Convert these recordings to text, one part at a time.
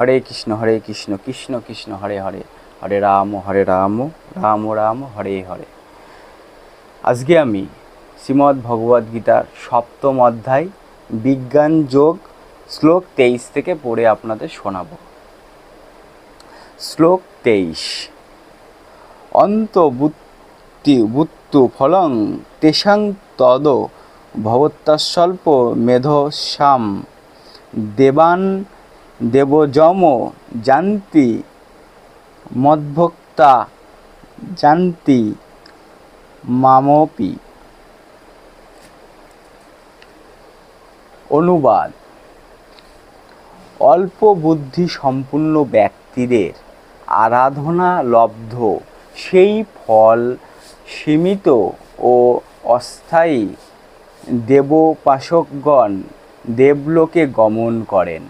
হরে কৃষ্ণ হরে কৃষ্ণ কৃষ্ণ কৃষ্ণ, হরে হরে। হরে রাম হরে রাম রাম রাম, হরে হরে। আজকে আমি শ্রীমদ্ ভগবদ্ গীতার সপ্তম অধ্যায়, বিজ্ঞান যোগ, শ্লোক তেইশ থেকে পড়ে আপনাদের শোনাব। শ্লোক তেইশ। অন্তবুত্তি বুত্তু ফলং তেষাং তদ ভবত্তাস্বল্প মেধসাম দেবান দেবযম জান্তি, মদ্ভক্তা জান্তি মামপি। অনুবাদ। অল্প বুদ্ধি সম্পন্ন ব্যক্তিদের আরাধনা লব্ধ, সেই ফল সীমিত ও অস্থায়ী দেবোপাসকগণ দেবলোকে গমন করেন।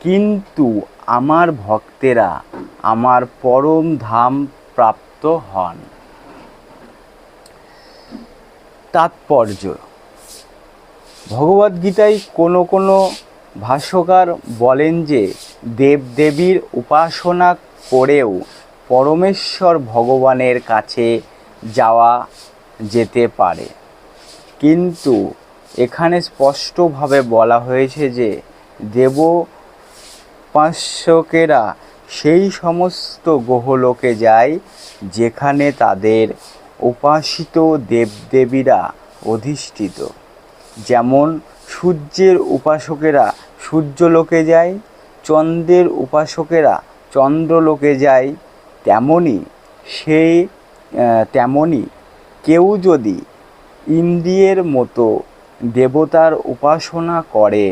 কিন্তু আমার ভক্তেরা আমার পরম ধাম প্রাপ্ত হন। তাৎপর্য। ভগবদ্গীতায় কোনো কোনো ভাষ্যকার বলেন যে, দেবদেবীর উপাসনা করেও পরমেশ্বর ভগবানের কাছে যাওয়া যেতে পারে। কিন্তু এখানে স্পষ্টভাবে বলা হয়েছে যে দেব উপাসকেরা সেই সমস্ত গ্রহলোকে যায় যেখানে তাদের উপাসিত দেবদেবীরা অধিষ্ঠিত। যেমন সূর্যের উপাসকেরা সূর্যলোকে যায়, চন্দ্রের উপাসকেরা চন্দ্রলোকে যায়, তেমনি সেই তেমনি কেউ যদি ইন্দ্রিয়ের মতো দেবতার উপাসনা করে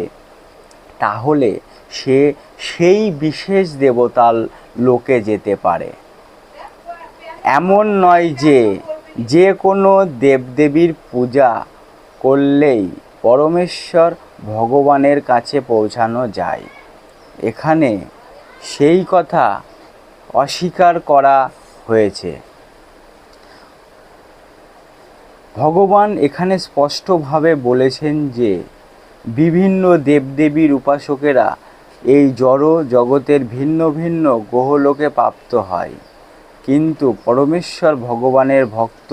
তাহলে সে সেই বিশেষ দেবতার লোকে যেতে পারে। এমন নয় যে যে কোনো দেবদেবীর পূজা করলেই পরমেশ্বর ভগবানের কাছে পৌঁছানো যায়। এখানে সেই কথা অস্বীকার করা হয়েছে। ভগবান এখানে স্পষ্টভাবে বলেছেন যে বিভিন্ন দেবদেবীর উপাসকেরা এই জড় জগতের ভিন্ন ভিন্ন গ্রহলোকে প্রাপ্ত হয়। কিন্তু পরমেশ্বর ভগবানের ভক্ত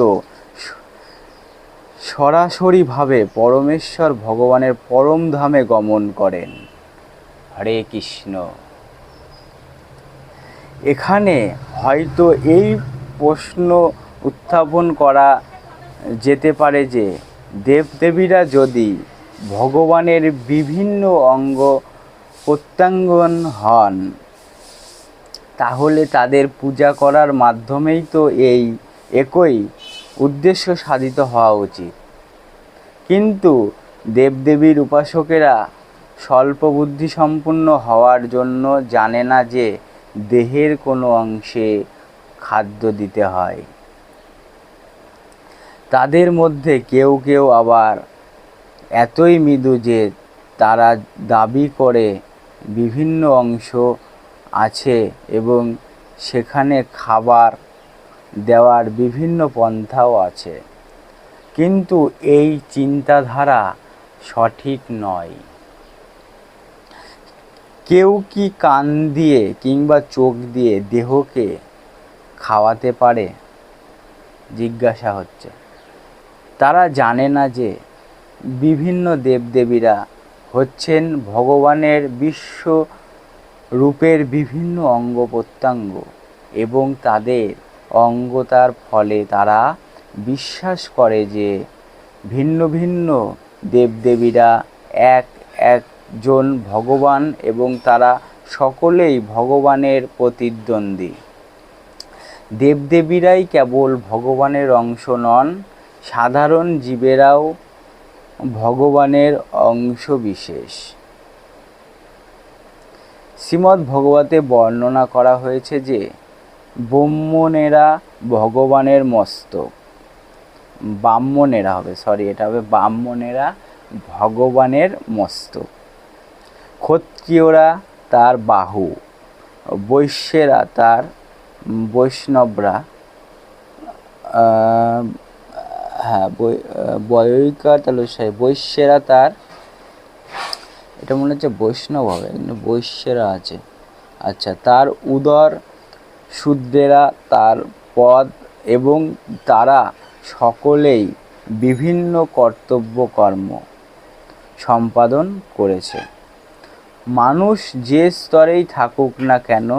সরাসরিভাবে পরমেশ্বর ভগবানের পরম ধামে গমন করেন। হরে কৃষ্ণ। এখানে হয়তো এই প্রশ্ন উত্থাপন করা যেতে পারে যে, দেবদেবীরা যদি ভগবানের বিভিন্ন অঙ্গ প্রত্যাঙ্গন হন। তাহলে তাদের পূজা করার মাধ্যমেই তো এই একই উদ্দেশ্য সাধিত হওয়া উচিত। কিন্তু দেবদেবীর উপাসকেরা স্বল্প বুদ্ধিসম্পন্ন হওয়ার জন্য জানে না যে দেহের কোনো অংশে খাদ্য দিতে হয়। তাদের মধ্যে কেউ কেউ আবার এতই মৃদু যে তারা দাবি করে বিভিন্ন অংশ আছে এবং সেখানে খাবার দেওয়ার বিভিন্ন পন্থাও আছে। কিন্তু এই চিন্তাধারা সঠিক নয়। কেউ কি কান দিয়ে কিংবা চোখ দিয়ে দেহকে খাওয়াতে পারে? জিজ্ঞাসা হচ্ছে। তারা জানে না যে বিভিন্ন দেবদেবীরা হচ্ছেন ভগবানের বিশ্ব রূপের বিভিন্ন অঙ্গ প্রত্যঙ্গ এবং তাদের অঙ্গতার ফলে তারা বিশ্বাস করে যে ভিন্ন ভিন্ন দেবদেবীরা এক একজন ভগবান এবং তারা সকলেই ভগবানের প্রতিদ্বন্দ্বী। দেবদেবীরাই কেবল ভগবানের অংশ নন, সাধারণ জীবেরাও ভগবানের অংশ বিশেষ শ্রীমদ্ ভগবতে বর্ণনা করা হয়েছে যে, ব্রাহ্মণেরা ভগবানের মস্তক। ব্রাহ্মণেরা হবে সরি এটা হবে ব্রাহ্মণেরা ভগবানের মস্তক। ক্ষত্রিয়রা তার বাহু, বৈশ্যেরা তার বৈষ্ণবরা হ্যাঁ বৈ- আহ, বয়িকা তাহলে সেই বৈশ্যেরা তার এটা মনে হচ্ছে বৈষ্ণব হবে বৈশ্যেরা আছে। আচ্ছা তার উদর শূদ্রেরা তার পদ এবং তারা সকলেই বিভিন্ন কর্তব্য কর্ম সম্পাদন করেছে। মানুষ যে স্তরেই থাকুক না কেন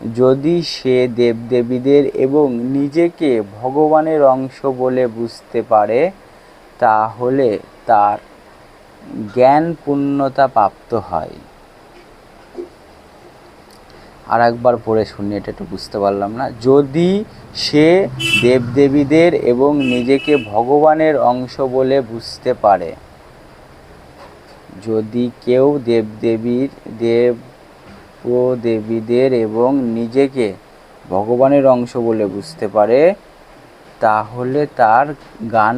যদি সে দেবদেবীদের এবং নিজেকে ভগবানের অংশ বলে বুঝতে পারে, তাহলে তার জ্ঞান পূর্ণতা প্রাপ্ত হয়। আর একবার পড়ে শুনি এটা একটু বুঝতে পারলাম না। যদি সে দেবদেবীদের এবং নিজেকে ভগবানের অংশ বলে বুঝতে পারে, যদি কেউ দেবদেবীর, দেব ও দেবীদের এবং নিজেকে ভগবানের অংশ বলে বুঝতে পারে, তাহলে তার গান,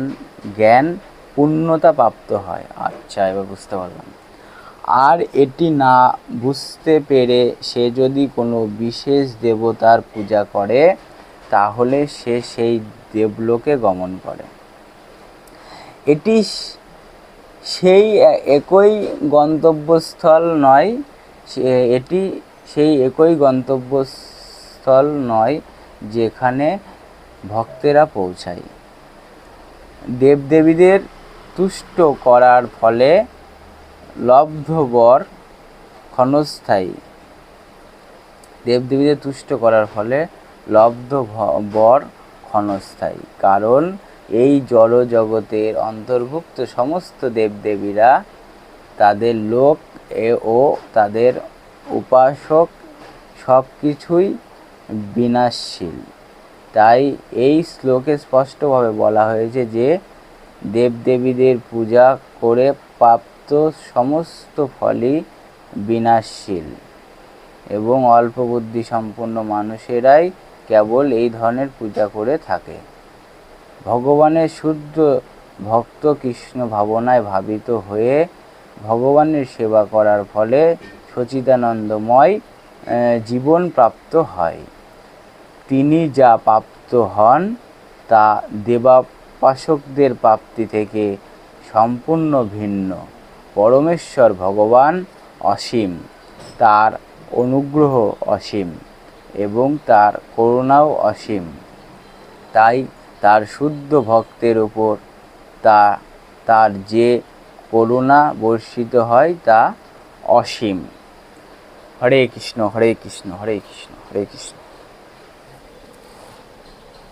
জ্ঞান পূর্ণতা প্রাপ্ত হয়। আচ্ছা এবার বুঝতে পারলাম। আর এটি না বুঝতে পেরে সে যদি কোনো বিশেষ দেবতার পূজা করে, তাহলে সে সেই দেবলোকে গমন করে। এটি সেই একই গন্তব্যস্থল নয় এটি সেই একই গন্তব্যস্থল নয় যেখানে ভক্তেরা পৌঁছায়। দেবদেবীদের তুষ্ট করার ফলে লব্ধ বর ক্ষণস্থায়ী। দেবদেবীদের তুষ্ট করার ফলে লব্ধ বর ক্ষণস্থায়ী। কারণ এই জড় জগতের অন্তর্ভুক্ত সমস্ত দেবদেবীরা তাদের লোক ও তাদের উপাসক সব কিছুই বিনাশশীল। তাই এই শ্লোকে স্পষ্টভাবে বলা হয়েছে যে, দেবদেবীদের পূজা করে প্রাপ্ত সমস্ত ফলই বিনাশশীল এবং অল্প বুদ্ধি সম্পন্ন মানুষেরাই কেবল এই ধরনের পূজা করে থাকে। ভগবানের শুদ্ধ ভক্ত কৃষ্ণ ভাবনায় ভাবিত হয়ে ভগবানের সেবা করার ফলে সচিদানন্দময় জীবন প্রাপ্ত হয়। তিনি যা প্রাপ্ত হন, তা দেবাপাসকদের প্রাপ্তি থেকে সম্পূর্ণ ভিন্ন। পরমেশ্বর ভগবান অসীম, তার অনুগ্রহ অসীম এবং তার করুণাও অসীম। তাই তার শুদ্ধ ভক্তের ওপর তা, তার যে করুণা বর্ষিত হয় তা অসীম। হরে কৃষ্ণ হরে কৃষ্ণ হরে কৃষ্ণ হরে কৃষ্ণ।